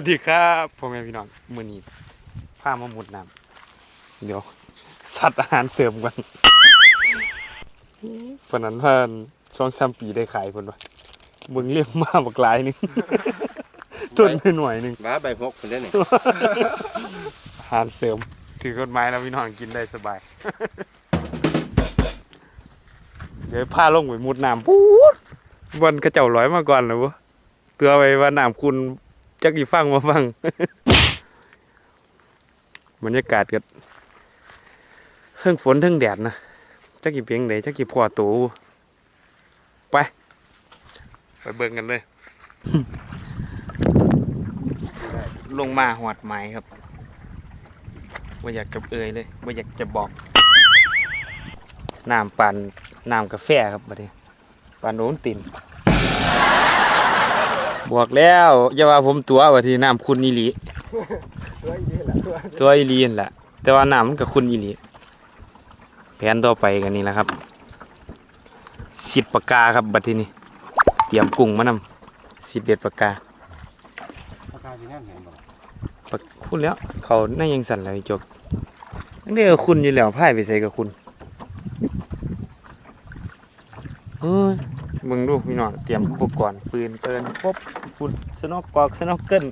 วัสดีครับพ่อแม่พี่น้องมื้อนี้พามาหมุดน้ำเดี๋ยว สัตว์อาหารเสริมกันปานนั้นเพิ่นช่วงสามปีได้ขายเพิ่นว่าเบิ่งเลี้ยงมาบักหลายหนึงต้นหน่อยๆหนึงบ้าใบพกคนเล่นนี่อาหารเสริม ถือกฎหมายแล้วพี่น้องกินได้สบาย เดี๋ยวพาลงไปมุดน้ำปูดวันกระเจ้าร้อยมาก่อนแล้วบ่เตือไว้ว่าน้ำคุณ จักอีฟังมาฟังบรรยากาศก็เทิงฝนเทิงแดดนะจักกี่เพียงใดจักกี่พอโตไป ไปเบิ่งกันเลย ลงมาหอดไม้ครับว่าอยากกับเอ่ยเลยว่าอยากจะบอกน้ำปั่นน้ำกาแฟครับบัดนี้ปั่นโน้นติน บวกแล้วอย่าว่าผมตัวว่าที่น้ำคุณอีหลีตัวอีหลีนั่นแหละแต่ว่าน้ำมันกับคุณอีหลีแผนต่อไปกันนี่แหละครับสิบปากกาครับบัดทีนี้เตรียมกุ้งมานำสิบเด็ดปากกาปากกาที่นั่นเห็นบ่ปักคุณแล้ว เขาน่ายังสั่นเลยจบนั่นเดียวคุณอยู่แล้วพ่ายไปใส่กับคุณเฮ้ย มึงดูพี่น้องเตรียมอุปกรณ์ปืนเตือนปุ๊บคุณสนอกกอกสนอกเกิล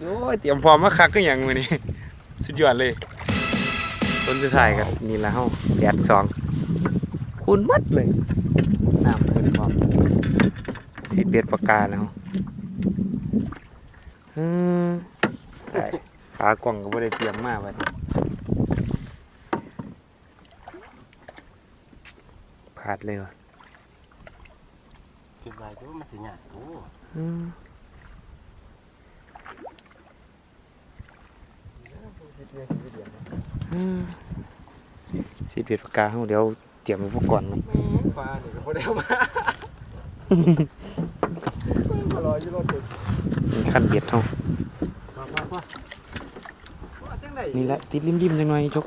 โอ้ยเตรียมพร้อมมาคักก็อย่างมือนี้สุดยอดเลยต้นจะถ่ายกันนี่ละเฮาแดดสองคุณมัดเลยน้ำขึ้นพร้อมสีเบียดปากกาแล้วอืมใช่ขากล่องก็ไม่ได้เตรียมมาบัดนี้พลาดเลยว่ะ คิดว่าจะมันสิหยาโอ้อืมอืมสีเปียดปากกาเฮาเดี๋ยวเตรียมอุปกรณ์มาปลาเนี่ยก็บ่ได้เอามาปลาลอยอยู่รถถึงมีขั้นเบียดเฮามามามาว่าจังได๋นี่แหละติดริมๆจังหน่อยจก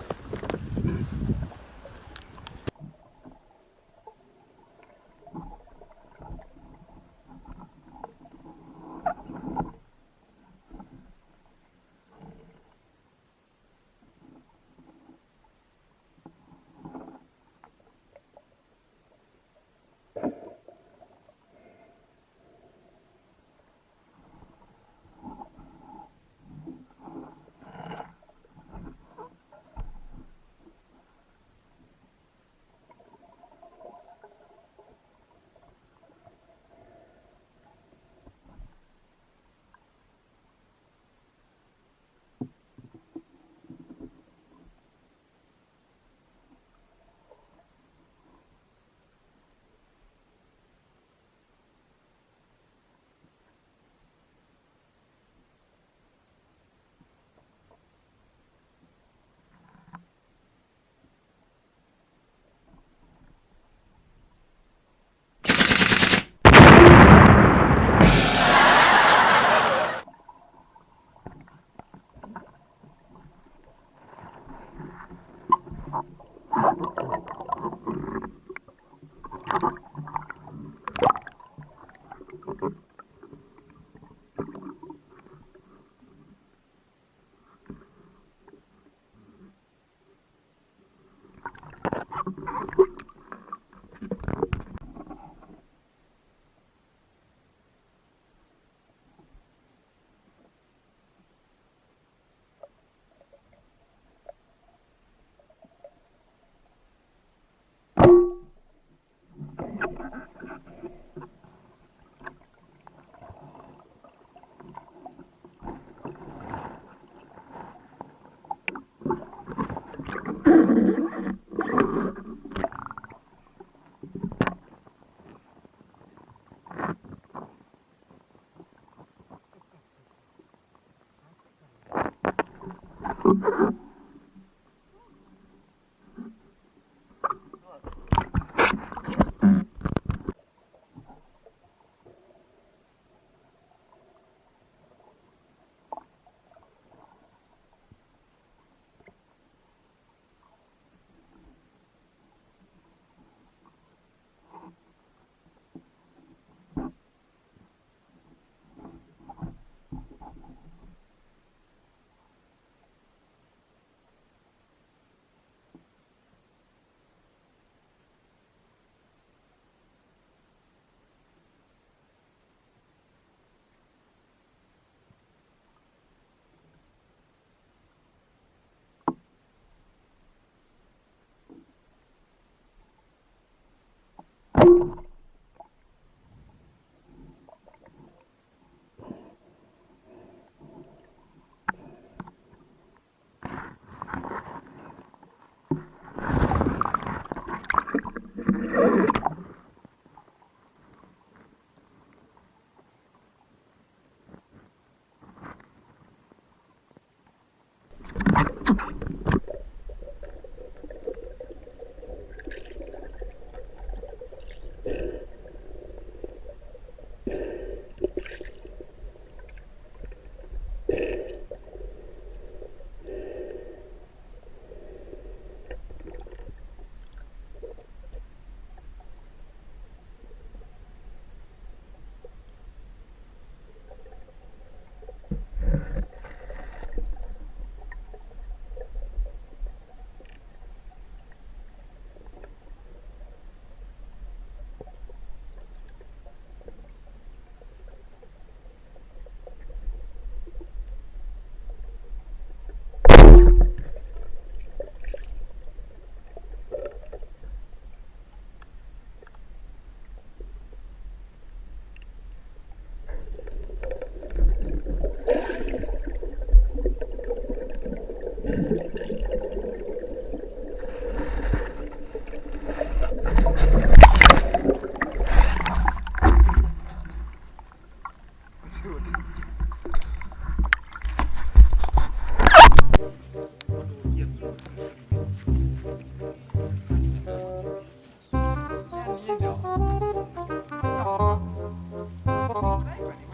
ผ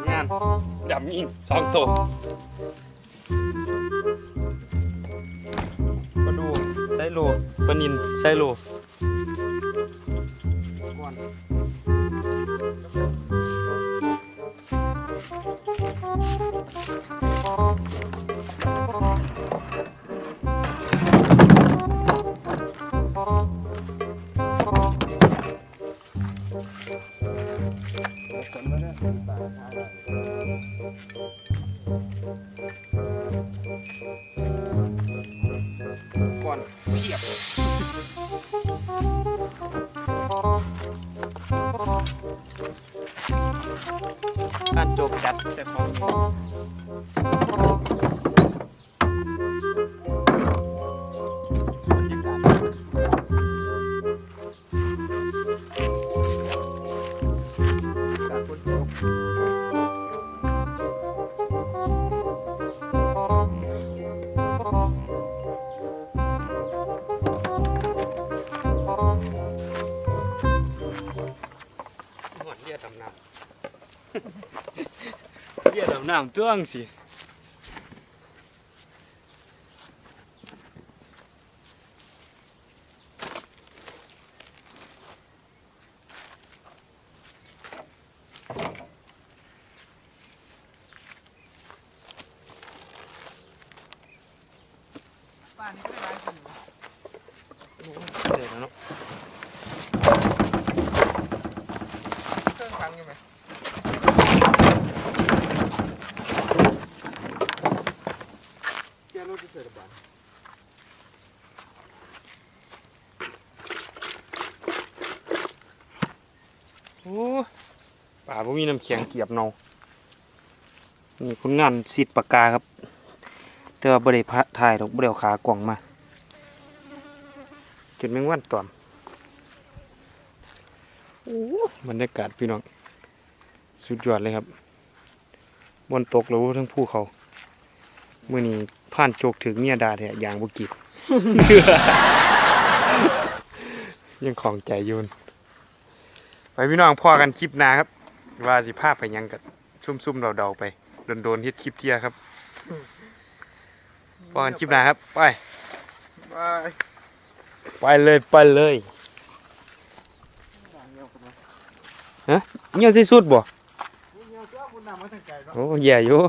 ลงานดำยิงสองตัวมาดูไซโลปลานินไซโลก่อน ก่อนเพียบการจบจัดแต่ขอ เรียดำน้ำตัวงสิเดี๋ยวนะเนาะ เครื่องพังอยู่ไหมแกรถจะเสร็จบ้าน โอ้ ป่าบ่มีน้ำเคียงเกียบเนานี่ผลงานสิทธิ์ปากกาครับ แต่ว่าบ่ได้พะถ่ายดอกบ่ได้เอาขากล่องมาจนแมงวันตอมโอ้บรรยากาศพี่น้อง สุดยอดเลยครับบนตกแล้วทั้งภูเขาเมื้อนี้ผ่านโจกถึงเมียดาแท้อย่างบ่กินยังของใจยุน ไปพี่น้องพอกันคลิปหนาครับ ว่าสิภาพไปหยังกับซุ่มๆเดาๆไปโดนๆเฮ็ดคลิปเที่ยครับพอกันคลิปหนาครับไปบายไปเลยไปเลยเงี้ยสิสุดบ่เงี้ยก็บุญนำมาตั้งใจเนาะโอ้แย่อยู่